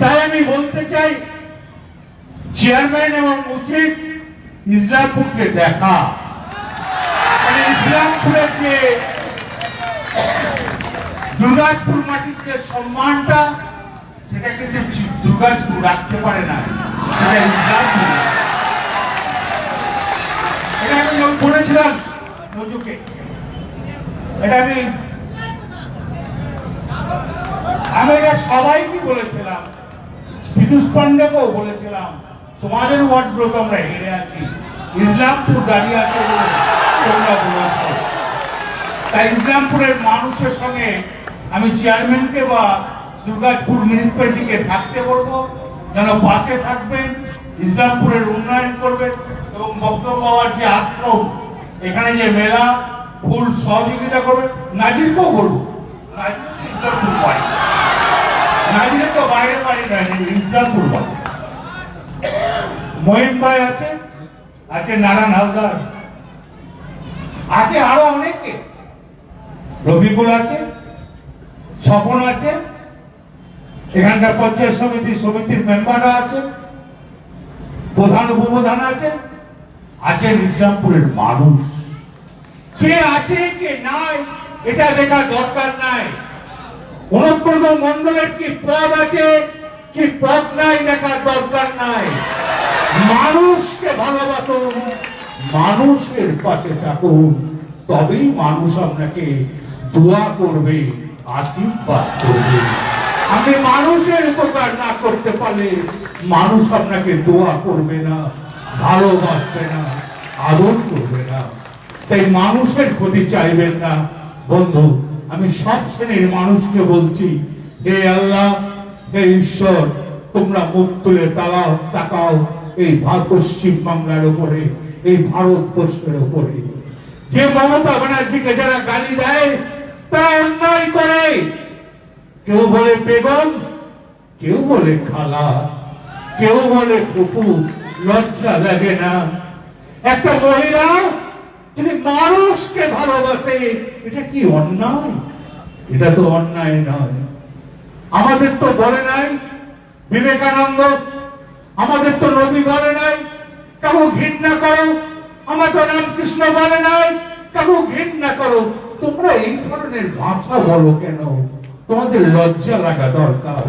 তাই আমি বলতে চাই, চেয়ারম্যান এবং উচিত ইসলামপুরকে দেখা। মানে ইসলামপুরের যে দুর্গাপুর মাটির যে সম্মানটা, সেটা কিন্তু রাখতে পারে না। সেটা ইসলামপুর। এটা আমি যখন বলেছিলাম মজুকে এটা আমি আমি এটা সবাইকে বলেছিলাম। বিদুষ পান্ডেকেও বলেছিলাম, তোমাদের ওয়ার্ডগুলো আমরা হেরে আছি। ইসলামপুর দাঁড়িয়ে আছে তোমরা বলেছ। তাই ইসলামপুরের মানুষের সঙ্গে আমি চেয়ারম্যানকে বা দুর্গাপুর মিউনিসিপ্যালিটিকে থাকতে বলব, যেন পাশে থাকবেন, ইসলামপুরের উন্নয়ন করবেন এবং বক্তব্য হওয়ার যে আশ্রম, এখানে যে মেলা, ফুল সহযোগিতা করবেন, নাজিরকেও বলব। নাজির ইসলামপুর পায় ভাই আছে আরও আছে আছে, এখানকার পঞ্চায়েত সমিতি, সমিতির মেম্বাররা আছে, প্রধান উপপ্রধান আছে আছেন ইসলামপুরের মানুষ। কে আছে, কে নাই, এটা দেখার দরকার নাই। অনুপ্রদ মন্ডলের কি পদ আছে? কি পদ নাই দেখার দরকার নাই? মানুষকে ভালোবাসুন, মানুষের পাশে থাকুন, তবেই মানুষ আপনাকে দোয়া করবে, আশীর্বাদ করবে। আপনি মানুষের উপকার না করতে পারলে মানুষ আপনাকে দোয়া করবে না, ভালোবাসবে না, আদর করবে না। তাই মানুষের ক্ষতি চাইবেন না। বন্ধু আমি সব শ্রেণির মানুষকে বলছি, হে আল্লাহ, হে ঈশ্বর, তোমরা মুখ তুলে তালাও, তাকাও এই পশ্চিম বাংলার উপরে, এই ভারতবর্ষের উপরে। যে মমতা ব্যানার্জিকে যারা গালি দেয়, তারা অন্যায় করে। কেউ বলে বেগম, কেউ বলে খালা, কেউ বলে ফুপু, লজ্জা লাগে না। একটা মহিলা যদি মানুষকে ভালোবাসে, এটা কি অন্যায়? এটা তো অন্যায় নয়। আমাদের তো বলে নাই, বিবেকানন্দ, আমাদের তো নবী বলে নাই, কাউ ঘৃণা করো, আমার তো রামকৃষ্ণ বলে নাই, কাউ ঘৃণা করো। তোমরা এই ধরনের ভাষা বলো কেন? তোমাদের লজ্জা লাগা দরকার।